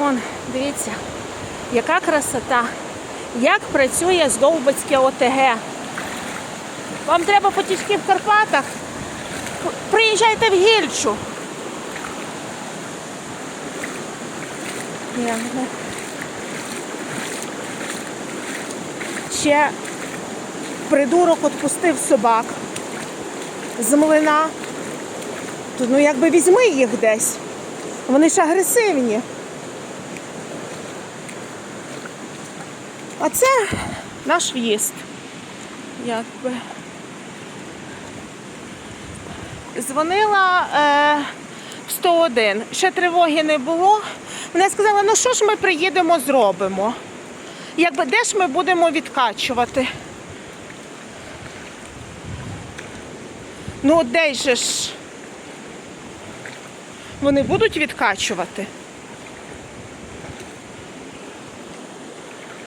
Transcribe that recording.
Вон, дивіться, яка красота. Як працює Здовбицьке ОТГ. Вам треба потічки в Карпатах. Приїжджайте в Гільчу. Ну. Ще придурок відпустив собак з млина. Ну якби візьми їх десь. Вони ж агресивні. А це наш в'їзд. Якби. Дзвонила е, в 101. Ще тривоги не було. Мене сказали, ну що ж ми приїдемо, зробимо. Якби де ж ми будемо відкачувати? Ну, де ж? Вони будуть відкачувати?